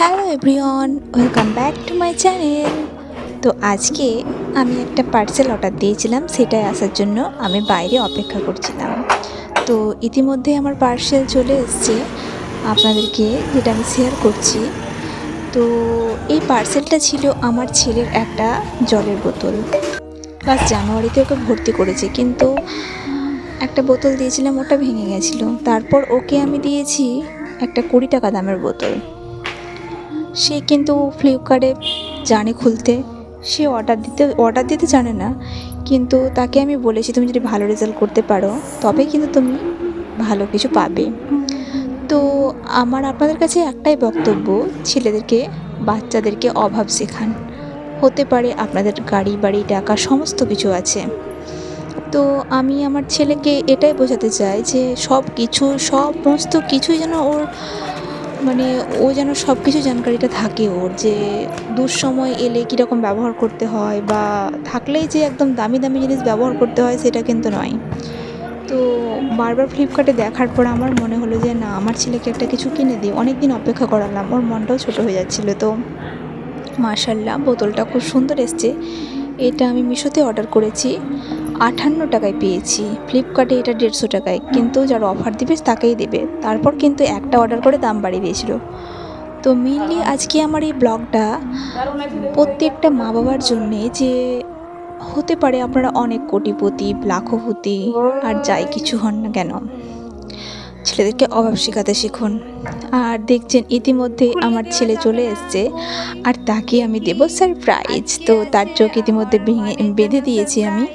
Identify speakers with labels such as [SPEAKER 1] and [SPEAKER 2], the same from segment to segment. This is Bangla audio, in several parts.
[SPEAKER 1] Hello everyone, welcome back to my channel. তো আজকে আমি একটা পার্সেল অর্ডার দিয়েছিলাম, সেটাই আসার জন্য আমি বাইরে অপেক্ষা করছিলাম। তো ইতিমধ্যে আমার পার্সেল চলে এসছে, আপনাদেরকে যেটা আমি শেয়ার করছি। তো এই পার্সেলটা ছিল আমার ছেলের একটা জলের বোতল। ক্লাস জানুয়ারিতে ওকে ভর্তি করেছে, কিন্তু একটা বোতল দিয়েছিলাম, ওটা ভেঙে গেছিল। তারপর ওকে আমি দিয়েছি একটা কুড়ি টাকা দামের বোতল। সে কিন্তু ফ্লিপকার্টে জানে খুলতে। সে অর্ডার দিতে অর্ডার দিতে জানে না। কিন্তু তাকে আমি বলেছি, তুমি যদি ভালো রেজাল্ট করতে পারো, তবে কিন্তু তুমি ভালো কিছু পাবে। তো আমার আপনাদের কাছে একটাই বক্তব্য, ছেলেদেরকে, বাচ্চাদেরকে অভাব শেখান। হতে পারে আপনাদের গাড়ি, বাড়ি, টাকা, সমস্ত কিছু আছে। তো আমি আমার ছেলেকে এটাই বোঝাতে চাই যে সব কিছু সমস্ত কিছুই যেন ওর মানে ও যেন সব কিছু জানকারিটা থাকে ওর, যে দুঃসময় এলে কীরকম ব্যবহার করতে হয় বা থাকলেই যে একদম দামি দামি জিনিস ব্যবহার করতে হয় সেটা কিন্তু নয়। তো বারবার ফ্লিপকার্টে দেখার পর আমার মনে হলো যে না, আমার ছেলেকে একটা কিছু কিনে দিই। অনেক দিন অপেক্ষা করালাম, ওর মনটাও ছোটো হয়ে যাচ্ছিল। তো মার্শাল্লাহ বোতলটা খুব সুন্দর এসছে। এটা আমি মিশোতে অর্ডার করেছি। আটান্ন টাকায় পেয়েছি। ফ্লিপকার্টে এটা দেড়শো টাকায়। কিন্তু যার অফার দিবে তাকেই দেবে। তারপর কিন্তু একটা অর্ডার করে দাম বাড়িয়ে দিয়েছিল। তো মেনলি আজকে আমার এই ব্লগটা প্রত্যেকটা মা বাবার জন্যে যে হতে পারে আপনারা অনেক কোটিপতি, লাখপতি, আর যাই কিছু হন না কেন, ছেলেদেরকে অভাব শেখাতে শিখুন। আর দেখছেন ইতিমধ্যে আমার ছেলে চলে এসছে, আর তাকে আমি দেবো সারপ্রাইজ তো তার চোখ ইতিমধ্যে ভেঙে, বেঁধে দিয়েছি আমি।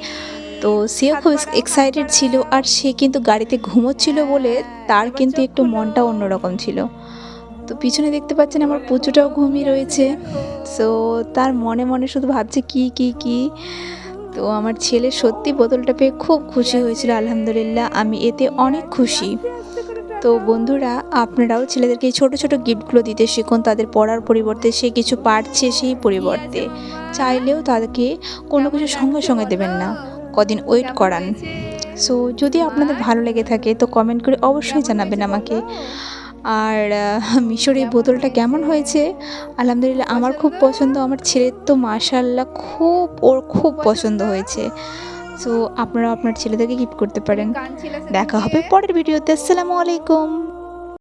[SPEAKER 1] তো সেও খুব এক্সাইটেড ছিল আর সে কিন্তু গাড়িতে ঘুমোচ্ছিল বলে তার কিন্তু একটু মনটা অন্যরকম ছিল। তো পিছনে দেখতে পাচ্ছেন আমার পুচুটাও ঘুমিয়ে রয়েছে। সো তার মনে মনে শুধু ভাবছে কি কি কি। তো আমার ছেলে সত্যি বোতলটা পেয়ে খুব খুশি হয়েছিল, আলহামদুলিল্লাহ। আমি এতে অনেক খুশি। তো বন্ধুরা, আপনারাও ছেলেদেরকে এই ছোটো ছোটো গিফটগুলো দিতে শিখুন। তাদের পড়ার পরিবর্তে সে কিছু পারছে সেই পরিবর্তে। চাইলেও তাদেরকে কোনো কিছু সঙ্গে সঙ্গে দেবেন না। কদিন ওয়েট করান। সো যদি আপনাদের ভালো লেগে থাকে তো কমেন্ট করে অবশ্যই জানাবেন আমাকে। আর আহ, মিশর এই বোতলটা কেমন হয়েছে? আলহামদুলিল্লাহ আমার খুব পছন্দ। আমার ছেলের তো মাশাল্লাহ খুব ওর খুব পছন্দ হয়েছে। সো আপনারা আপনার ছেলেদেরকে গিফট করতে পারেন। দেখা হবে পরের ভিডিওতে আসসালামু আলাইকুম।